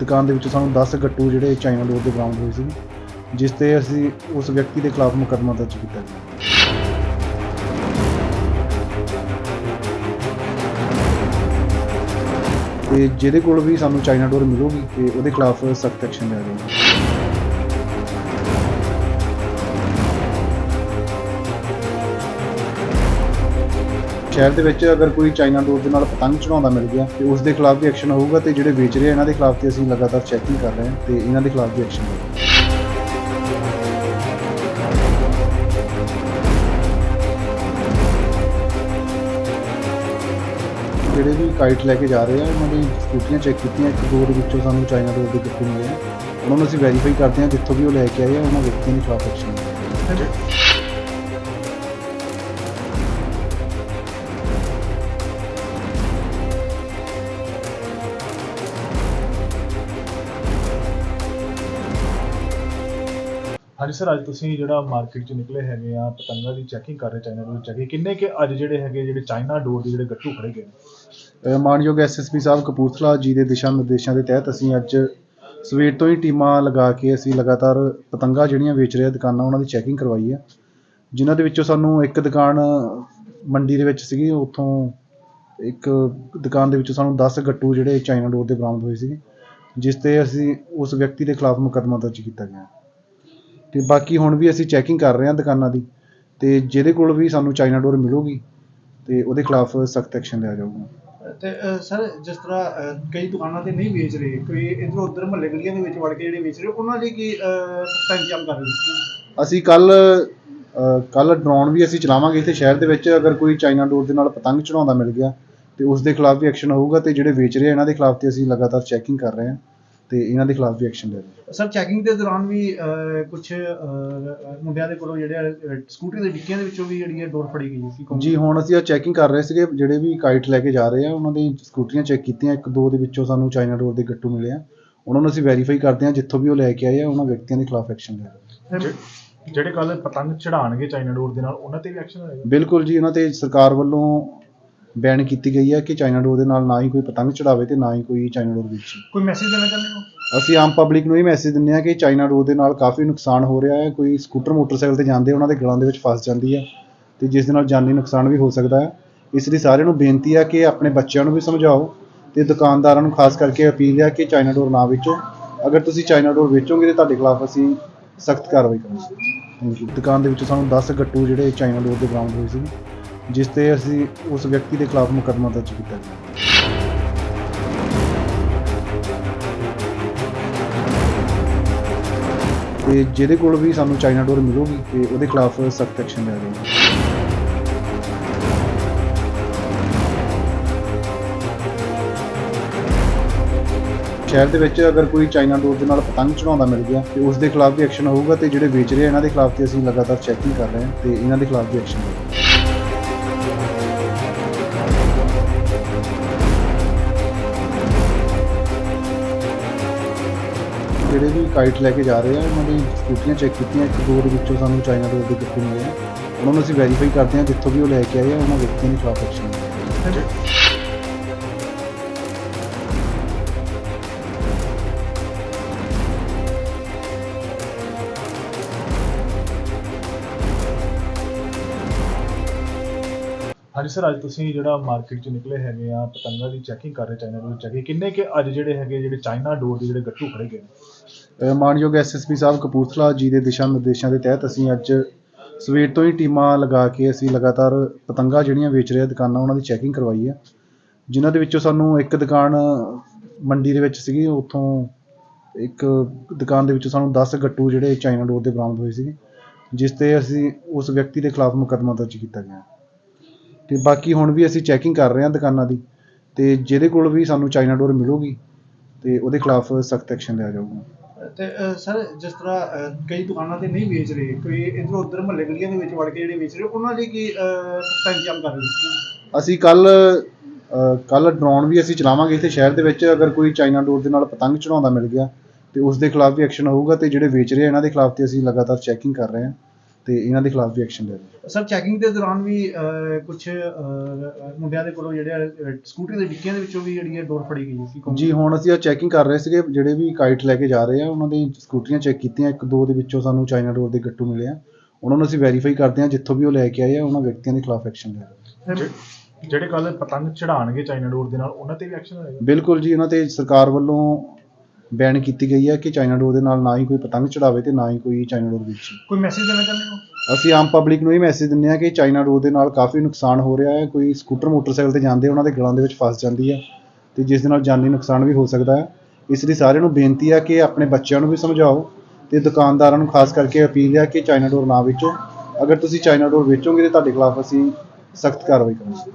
ਦੁਕਾਨ ਦੇ ਵਿੱਚੋਂ ਸਾਨੂੰ 10 ਗੱਟੂ ਜਿਹੜੇ ਚਾਈਨਾ ਡੋਰ ਦੇ ਬਰਾਮਦ ਹੋਏ ਸੀ, ਜਿਸ ਤੇ ਅਸੀਂ ਉਸ ਵਿਅਕਤੀ ਦੇ ਖਿਲਾਫ ਮੁਕੱਦਮਾ ਦਰਜ ਕੀਤਾ ਗਿਆ ਤੇ ਜਿਹਦੇ ਕੋਲ ਵੀ ਸਾਨੂੰ ਚਾਈਨਾ ਡੋਰ ਮਿਲੂਗੀ, ਤੇ ਉਹਦੇ ਖਿਲਾਫ ਸਖਤ ਐਕਸ਼ਨ ਲਿਆ ਜਾਊਗਾ। ਸ਼ਹਿਰ ਦੇ ਵਿੱਚ ਅਗਰ ਕੋਈ ਚਾਈਨਾ ਡੋਰ ਦੇ ਨਾਲ ਪਤੰਗ ਚੜਾਉਂਦਾ ਮਿਲ ਗਿਆ ਤੇ ਉਸ ਦੇ ਖਿਲਾਫ ਵੀ ਐਕਸ਼ਨ ਹੋਊਗਾ ਤੇ ਜਿਹੜੇ ਵੇਚ ਰਹੇ ਆ, ਇਹਨਾਂ ਦੇ ਖਿਲਾਫ ਤੇ ਅਸੀਂ ਲਗਾਤਾਰ ਚੈਕਿੰਗ ਕਰ ਰਹੇ ਹਾਂ ਤੇ ਇਹਨਾਂ ਦੇ ਖਿਲਾਫ ਵੀ ਐਕਸ਼ਨ ਹੋਊਗਾ। ਜਿਹੜੇ ਵੀ ਕਾਈਟ ਲੈ ਕੇ ਜਾ ਰਹੇ ਆ ਉਹਨਾਂ ਦੀ ਸਕੂਟੀਆਂ ਚੈੱਕ ਕੀਤੀਆਂ, ਇੱਕ ਦੋ ਦੇ ਵਿੱਚੋਂ ਸਾਨੂੰ ਚਾਈਨਾ ਡੋਰ ਦੇ ਗੱਟੂ ਮਿਲੇ ਆ। ਉਹਨਾਂ ਨੂੰ ਅਸੀਂ ਵੈਰੀਫਾਈ ਕਰਦੇ ਹਾਂ ਜਿੱਥੋਂ ਵੀ ਉਹ ਲੈ ਕੇ ਆਏ ਆ, ਉਹਨਾਂ ਵਿਅਕਤੀਆਂ ਦੇ ਖਿਲਾਫ ਐਕਸ਼ਨ ਹੋਊਗਾ। ਹਾਂਜੀ ਸਰ, ਅੱਜ ਤੁਸੀਂ ਜਿਹੜਾ ਮਾਰਕੀਟ 'ਚ ਨਿਕਲੇ ਹੈਗੇ ਆ, ਪਤੰਗਾਂ ਦੀ ਚੈਕਿੰਗ ਕਰ ਰਹੇ ਚਾਈਨਾ ਡੋਰ ਚੈਕਿੰਗ ਕਿੰਨੇ ਕਿ ਅੱਜ ਜਿਹੜੇ ਹੈਗੇ, ਜਿਹੜੇ ਚਾਈਨਾ ਡੋਰ ਦੇ ਜਿਹੜੇ ਗੱਟੂ ਫੜੇ ਗਏ ਨੇ? ਮਾਨਯੋਗ ਐਸਐਸਪੀ ਸਾਹਿਬ ਕਪੂਰਥਲਾ ਜੀ ਦੇ ਦਿਸ਼ਾ ਨਿਰਦੇਸ਼ਾਂ ਦੇ ਤਹਿਤ ਅਸੀਂ ਅੱਜ ਸਵੇਰ ਤੋਂ ਹੀ ਟੀਮਾਂ ਲਗਾ ਕੇ ਅਸੀਂ ਲਗਾਤਾਰ ਪਤੰਗਾ ਜਿਹੜੀਆਂ ਵੇਚ ਰਹੇ ਦੁਕਾਨਾਂ ਉਹਨਾਂ ਦੀ ਚੈਕਿੰਗ ਕਰਵਾਈ ਹੈ ਜਿਨ੍ਹਾਂ ਦੇ ਵਿੱਚੋਂ ਸਾਨੂੰ ਇੱਕ ਦੁਕਾਨ ਮੰਡੀ ਦੇ ਵਿੱਚ ਸੀਗੀ, ਉੱਥੋਂ ਇੱਕ ਦੁਕਾਨ ਦੇ ਵਿੱਚੋਂ ਸਾਨੂੰ 10 ਗੱਟੂ ਜਿਹੜੇ ਚਾਈਨਾ ਡੋਰ ਦੇ ਬਰਾਮਦ ਹੋਏ ਸੀਗੇ, ਜਿਸ ਤੇ ਅਸੀਂ ਉਸ ਵਿਅਕਤੀ ਦੇ ਖਿਲਾਫ ਮੁਕੱਦਮਾ ਦਰਜ ਕੀਤਾ ਗਿਆ ਤੇ ਬਾਕੀ ਹੁਣ ਵੀ ਅਸੀਂ ਚੈਕਿੰਗ ਕਰ ਰਹੇ ਹਾਂ ਦੁਕਾਨਾਂ ਦੀ ਤੇ ਜਿਹਦੇ ਕੋਲ ਵੀ ਸਾਨੂੰ ਚਾਈਨਾ ਡੋਰ ਮਿਲੂਗੀ ਤੇ ਉਹਦੇ ਖਿਲਾਫ ਸਖਤ ਐਕਸ਼ਨ ਲਿਆ ਜਾਊਗਾ। ਤੇ ਸਰ ਜਿਸ ਤਰ੍ਹਾਂ ਕਈ ਦੁਕਾਨਾਂ ਤੇ ਨਹੀਂ ਵੇਚ ਰਹੇ ਕੋਈ ਇਧਰ ਉਧਰ ਮਹੱਲੇ ਗਲੀਆਂ ਦੇ ਵਿੱਚ ਵੜ ਕੇ ਜਿਹੜੇ ਵੇਚ ਰਹੇ ਉਹਨਾਂ ਲਈ ਕੀ ਇੰਤਜ਼ਾਮ ਕਰ ਰਹੇ ਅਸੀਂ ਕੱਲ ਕੱਲ ਡਰੋਨ ਵੀ ਅਸੀਂ ਚਲਾਵਾਂਗੇ ਇੱਥੇ ਸ਼ਹਿਰ ਦੇ ਵਿੱਚ ਅਗਰ ਕੋਈ ਚਾਈਨਾ ਡੋਰ ਦੇ ਨਾਲ ਪਤੰਗ ਚੜਾਉਂਦਾ ਮਿਲ ਗਿਆ ਤੇ ਉਸ ਦੇ ਖਿਲਾਫ ਵੀ ਐਕਸ਼ਨ ਹੋਊਗਾ ਤੇ ਜਿਹੜੇ ਵੇਚ ਰਹੇ ਇਹਨਾਂ ਦੇ ਖਿਲਾਫ ਤੇ ਅਸੀਂ ਲਗਾਤਾਰ ਚੈਕਿੰਗ ਕਰ ਰਹੇ ਹਾਂ। ਤੇ ਇਹਨਾਂ ਦੇ ਖਿਲਾਫ ਵੀ ਐਕਸ਼ਨ ਲੈ ਸਰ ਚੈਕਿੰਗ ਦੇ ਦੌਰਾਨ ਵੀ ਕੁਝ ਮੁੰਡਿਆਂ ਦੇ ਕੋਲੋਂ ਜਿਹੜੇ ਸਕੂਟਰੀ ਦੇ ਡਿੱਕੀਆਂ ਦੇ ਵਿੱਚੋਂ ਵੀ ਜਿਹੜੀ ਹੈ ਡੋਰ ਫੜੀ ਗਈ ਸੀ? ਜੀ ਹੁਣ ਅਸੀਂ ਆ ਚੈਕਿੰਗ ਕਰ ਰਹੇ ਸੀਗੇ ਜਿਹੜੇ ਵੀ ਕਾਈਟ ਲੈ ਕੇ ਜਾ ਰਹੇ ਆ ਉਹਨਾਂ ਦੀ ਸਕੂਟਰੀਆਂ ਚੈੱਕ ਕੀਤੀਆਂ ਇੱਕ ਦੋ ਦੇ ਵਿੱਚੋਂ ਸਾਨੂੰ ਚਾਈਨਾ ਡੋਰ ਦੇ ਗੱਟੂ ਮਿਲੇ ਆ। ਉਹਨਾਂ ਨੂੰ ਅਸੀਂ ਵੈਰੀਫਾਈ ਕਰਦੇ ਹਾਂ ਜਿੱਥੋਂ ਵੀ ਉਹ ਲੈ ਕੇ ਆਏ ਆ ਉਹਨਾਂ ਵਿਅਕਤੀਆਂ ਦੇ ਖਿਲਾਫ ਐਕਸ਼ਨ ਲੈ ਰਹੇ ਜਿਹੜੇ ਕੱਲ ਪਤੰਗ ਚੜਾਣਗੇ ਚਾਈਨਾ ਡੋਰ ਦੇ ਨਾਲ ਉਹਨਾਂ ਤੇ ਵੀ ਐਕਸ਼ਨ ਹੋਏਗਾ? ਬਿਲਕੁਲ ਜੀ ਉਹਨਾਂ ਤੇ ਸਰਕਾਰ ਵੱਲੋਂ ਬੈਨ ਕੀਤੀ ਗਈ ਹੈ ਕਿ ਚਾਈਨਾ ਡੋਰ ਦੇ ਨਾਲ ਨਾ ਹੀ ਕੋਈ ਪਤੰਗ ਚੜਾਵੇ ਤੇ ਨਾ ਹੀ ਕੋਈ ਚਾਈਨਾ ਡੋਰ ਵੇਚੇ। ਕੋਈ ਮੈਸੇਜ ਦੇਣਾ ਚਾਹੁੰਦੇ ਹੋ? ਅਸੀਂ ਆਮ ਪਬਲਿਕ ਨੂੰ ਇਹ ਮੈਸੇਜ ਦਿੰਦੇ ਹਾਂ ਕਿ ਚਾਈਨਾ ਡੋਰ ਦੇ ਨਾਲ ਕਾਫੀ ਨੁਕਸਾਨ ਹੋ ਰਿਹਾ ਹੈ। ਕੋਈ ਸਕੂਟਰ ਮੋਟਰਸਾਈਕਲ ਤੇ ਜਾਂਦੇ ਉਹਨਾਂ ਦੇ ਗਲਾਂ ਦੇ ਵਿੱਚ ਫਸ ਜਾਂਦੀ ਹੈ ਤੇ ਜਿਸ ਦੇ ਨਾਲ ਜਾਨੀ ਨੁਕਸਾਨ ਵੀ ਹੋ ਸਕਦਾ ਹੈ। ਇਸ ਲਈ ਸਾਰਿਆਂ ਨੂੰ ਬੇਨਤੀ ਹੈ ਕਿ ਆਪਣੇ ਬੱਚਿਆਂ ਨੂੰ ਵੀ ਸਮਝਾਓ ਤੇ ਦੁਕਾਨਦਾਰਾਂ ਨੂੰ ਖਾਸ ਕਰਕੇ ਅਪੀਲ ਹੈ ਕਿ ਚਾਈਨਾ ਡੋਰ ਨਾ ਵੇਚੋ। ਅਗਰ ਤੁਸੀਂ ਚਾਈਨਾ ਡੋਰ ਵੇਚੋਗੇ ਤੇ ਤੁਹਾਡੇ ਖਿਲਾਫ ਅਸੀਂ ਸਖਤ ਕਾਰਵਾਈ ਕਰਾਂਗੇ। ਥੈਂਕ ਯੂ ਦੁਕਾਨ ਦੇ ਵਿੱਚੋਂ ਸਾਨੂੰ 10 ਗੱਟੂ ਜਿਹੜੇ ਚਾਈਨਾ ਡੋਰ ਦੇ ਬਰਾਮਦ ਹੋਏ ਸੀ। ਜਿਸ ਤੇ ਅਸੀਂ ਉਸ ਵਿਅਕਤੀ ਦੇ ਖਿਲਾਫ ਮੁਕੱਦਮਾ ਦਰਜ ਕੀਤਾ ਗਿਆ। ਤੇ ਜਿਹਦੇ ਕੋਲ ਵੀ ਸਾਨੂੰ ਚਾਈਨਾ ਡੋਰ ਮਿਲੂਗੀ, ਤੇ ਉਹਦੇ ਖਿਲਾਫ ਸਖਤ ਐਕਸ਼ਨ ਲਿਆ ਜਾਊਗਾ। ਸ਼ਹਿਰ ਦੇ ਵਿੱਚ ਅਗਰ ਕੋਈ ਚਾਈਨਾ ਡੋਰ ਦੇ ਨਾਲ ਪਤੰਗ ਚੜਾਉਂਦਾ ਮਿਲ ਗਿਆ, ਤੇ ਉਸ ਦੇ ਖਿਲਾਫ ਵੀ ਐਕਸ਼ਨ ਹੋਊਗਾ, ਤੇ ਜਿਹੜੇ ਵੇਚ ਰਹੇ ਆ, ਇਹਨਾਂ ਦੇ ਖਿਲਾਫ ਤੇ ਅਸੀਂ ਲਗਾਤਾਰ ਚੈਕਿੰਗ ਕਰ ਰਹੇ ਹਾਂ, ਤੇ ਇਹਨਾਂ ਦੇ ਖਿਲਾਫ ਵੀ ਐਕਸ਼ਨ ਹੋਊਗਾ। ਜਿਹੜੇ ਵੀ ਕਾਈਟ ਲੈ ਕੇ ਜਾ ਰਹੇ ਆ, ਉਹਨਾਂ ਦੀ ਸਕੂਟੀਆਂ ਚੈੱਕ ਕੀਤੀਆਂ, ਇੱਕ ਦੋ ਦੇ ਵਿੱਚੋਂ ਸਾਨੂੰ ਚਾਈਨਾ ਡੋਰ ਦੇ ਗੱਟੂ ਮਿਲੇ ਆ। ਉਹਨਾਂ ਨੂੰ ਅਸੀਂ ਵੈਰੀਫਾਈ ਕਰਦੇ ਹਾਂ ਜਿੱਥੋਂ ਵੀ ਉਹ ਲੈ ਕੇ ਆਏ ਆ, ਉਹਨਾਂ ਵਿਅਕਤੀਆਂ ਦੇ ਖਿਲਾਫ ਐਕਸ਼ਨ ਹਾਂਜੀ ਸਰ ਅੱਜ ਤੁਸੀਂ ਜਿਹੜਾ ਮਾਰਕੀਟ 'ਚ ਨਿਕਲੇ ਹੈਗੇ ਆ, ਪਤੰਗਾਂ ਦੀ ਚੈਕਿੰਗ ਕਰ ਰਹੇ ਚਾਈਨਾ ਡੋਰ ਚੈਕਿੰਗ ਕਿੰਨੇ ਕਿ ਅੱਜ ਜਿਹੜੇ ਹੈਗੇ ਜਿਹੜੇ ਚਾਈਨਾ ਡੋਰ ਦੇ ਜਿਹੜੇ ਗੱਟੂ ਖੜੇ ਗਏ ਨੇ? ਅ, ਮਾਨਯੋਗ ਐਸਐਸਪੀ ਸਾਹਿਬ ਕਪੂਰਥਲਾ ਜੀ ਦੇ ਦਿਸ਼ਾ ਨਿਰਦੇਸ਼ਾਂ ਦੇ ਤਹਿਤ ਅਸੀਂ ਅੱਜ ਸਵੇਰ ਤੋਂ ਹੀ ਟੀਮਾਂ ਲਗਾ ਕੇ ਅਸੀਂ ਲਗਾਤਾਰ ਪਤੰਗਾ ਜਿਹੜੀਆਂ ਵੇਚ ਰਹੇ ਦੁਕਾਨਾਂ ਉਹਨਾਂ ਦੀ ਚੈਕਿੰਗ ਕਰਵਾਈ ਹੈ ਜਿਨ੍ਹਾਂ ਦੇ ਵਿੱਚੋਂ ਸਾਨੂੰ ਇੱਕ ਦੁਕਾਨ ਮੰਡੀ ਦੇ ਵਿੱਚ ਸੀਗੀ ਉੱਥੋਂ ਇੱਕ ਦੁਕਾਨ ਦੇ ਵਿੱਚੋਂ ਸਾਨੂੰ 10 ਗੱਟੂ ਜਿਹੜੇ ਚਾਈਨਾ ਡੋਰ ਦੇ ਬਰਾਮਦ ਹੋਏ ਸੀਗੇ ਜਿਸ ਤੇ ਅਸੀਂ ਉਸ ਵਿਅਕਤੀ ਦੇ ਖਿਲਾਫ ਮੁਕੱਦਮਾ ਦਰਜ ਕੀਤਾ ਗਿਆ। ਤੇ ਬਾਕੀ ਹੁਣ ਵੀ ਅਸੀਂ ਚੈਕਿੰਗ ਕਰ ਰਹੇ ਹਾਂ ਦੁਕਾਨਾਂ ਦੀ ਤੇ ਜਿਹਦੇ ਕੋਲ ਵੀ ਸਾਨੂੰ ਚਾਈਨਾ ਡੋਰ ਮਿਲੂਗੀ ਤੇ ਉਹਦੇ ਖਿਲਾਫ ਸਖਤ ਐਕਸ਼ਨ ਲਿਆ ਜਾਊਗਾ। ਤੇ ਸਰ, ਜਿਸ ਤਰ੍ਹਾਂ ਕਈ ਦੁਕਾਨਾਂ ਤੇ ਨਹੀਂ ਵੇਚ ਰਹੇ, ਕੋਈ ਇਧਰ ਉਧਰ ਮਹੱਲੇ ਗਲੀਆਂ ਦੇ ਵਿੱਚ ਵੜ ਕੇ ਜਿਹੜੇ ਵੇਚ ਰਹੇ, ਉਹਨਾਂ ਲਈ ਕੀ ਸਖਤ ਇੰਤਜ਼ਾਮ ਕਰ ਰਹੇ ਅਸੀਂ ਕੱਲ ਕੱਲ ਡਰੋਨ ਵੀ ਅਸੀਂ ਚਲਾਵਾਂਗੇ ਇੱਥੇ ਸ਼ਹਿਰ ਦੇ ਵਿੱਚ, ਅਗਰ ਕੋਈ ਚਾਈਨਾ ਡੋਰ ਦੇ ਨਾਲ ਪਤੰਗ ਚੜਾਉਂਦਾ ਮਿਲ ਗਿਆ, ਤੇ ਉਸ ਦੇ ਖਿਲਾਫ ਵੀ ਐਕਸ਼ਨ ਹੋਊਗਾ, ਤੇ ਜਿਹੜੇ ਵੇਚ ਰਹੇ ਇਹਨਾਂ ਦੇ ਖਿਲਾਫ ਤੇ ਅਸੀਂ ਲਗਾਤਾਰ ਚੈਕਿੰਗ ਕਰ ਰਹੇ ਹਾਂ। ਤੇ ਇਹਨਾਂ ਦੇ ਖਿਲਾਫ ਵੀ ਐਕਸ਼ਨ ਲੈ ਰਹੇ ਹਾਂ ਸਰ ਚੈਕਿੰਗ ਦੇ ਦੌਰਾਨ ਵੀ ਕੁਝ ਮੁੰਡਿਆਂ ਦੇ ਕੋਲੋਂ ਜਿਹੜੇ ਸਕੂਟਰੀ ਦੇ ਡਿੱਕੀਆਂ ਦੇ ਵਿੱਚੋਂ ਵੀ ਜਿਹੜੀ ਹੈ ਡੋਰ ਫੜੀ ਗਈ ਕਹੋਗੇ? ਜੀ ਹੁਣ ਅਸੀਂ ਇਹ ਚੈਕਿੰਗ ਕਰ ਰਹੇ ਸੀਗੇ ਜਿਹੜੇ ਵੀ ਕਾਈਟ ਲੈ ਕੇ ਜਾ ਰਹੇ ਆ ਉਹਨਾਂ ਦੀ ਸਕੂਟਰੀਆਂ ਚੈੱਕ ਕੀਤੀਆਂ ਇੱਕ ਦੋ ਦੇ ਵਿੱਚੋਂ ਸਾਨੂੰ ਚਾਈਨਾ ਡੋਰ ਦੇ ਗੱਟੂ ਮਿਲੇ ਆ। ਉਹਨਾਂ ਨੂੰ ਅਸੀਂ ਵੈਰੀਫਾਈ ਕਰਦੇ ਹਾਂ ਜਿੱਥੋਂ ਵੀ ਉਹ ਲੈ ਕੇ ਆਏ ਆ ਉਹਨਾਂ ਵਿਅਕਤੀਆਂ ਦੇ ਖਿਲਾਫ ਐਕਸ਼ਨ ਲੈ ਰਹੇ ਹਾਂ ਜਿ- ਜਿਹੜੇ ਕੱਲ ਪਤੰਗ ਚੜਾਣਗੇ ਚਾਈਨਾ ਡੋਰ ਦੇ ਨਾਲ ਉਹਨਾਂ ਤੇ ਵੀ ਐਕਸ਼ਨ ਹੋਏਗਾ? ਬਿਲਕੁਲ ਜੀ ਇਹਨਾਂ ਤੇ ਸਰਕਾਰ ਵੱਲੋਂ ਬੈਨ ਕੀਤੀ ਗਈ ਹੈ ਕਿ ਚਾਈਨਾ ਡੋਰ ਦੇ ਨਾਲ ਨਾ ਹੀ ਕੋਈ ਪਤੰਗ ਚੜਾਵੇ ਤੇ ਨਾ ਹੀ ਕੋਈ ਚਾਈਨਾ ਡੋਰ ਵੇਚੇ। ਕੋਈ ਮੈਸੇਜ ਦੇਣਾ ਚਾਹੁੰਦੇ ਹੋ? ਅਸੀਂ ਆਮ ਪਬਲਿਕ ਨੂੰ ਇਹ ਮੈਸੇਜ ਦਿੰਦੇ ਹਾਂ ਕਿ ਚਾਈਨਾ ਡੋਰ ਦੇ ਨਾਲ ਕਾਫੀ ਨੁਕਸਾਨ ਹੋ ਰਿਹਾ ਹੈ। ਕੋਈ ਸਕੂਟਰ ਮੋਟਰਸਾਈਕਲ ਤੇ ਜਾਂਦੇ ਉਹਨਾਂ ਦੇ ਗਲਾਂ ਦੇ ਵਿੱਚ ਫਸ ਜਾਂਦੀ ਹੈ ਤੇ ਜਿਸ ਦੇ ਨਾਲ ਜਾਨੀ ਨੁਕਸਾਨ ਵੀ ਹੋ ਸਕਦਾ ਹੈ। ਇਸ ਲਈ ਸਾਰਿਆਂ ਨੂੰ ਬੇਨਤੀ ਹੈ ਕਿ ਆਪਣੇ ਬੱਚਿਆਂ ਨੂੰ ਵੀ ਸਮਝਾਓ ਤੇ ਦੁਕਾਨਦਾਰਾਂ ਨੂੰ ਖਾਸ ਕਰਕੇ ਅਪੀਲ ਹੈ ਕਿ ਚਾਈਨਾ ਡੋਰ ਨਾ ਵੇਚੋ। ਅਗਰ ਤੁਸੀਂ ਚਾਈਨਾ ਡੋਰ ਵੇਚੋਗੇ ਤੇ ਤੁਹਾਡੇ ਖਿਲਾਫ ਅਸੀਂ ਸਖਤ ਕਾਰਵਾਈ ਕਰਾਂਗੇ।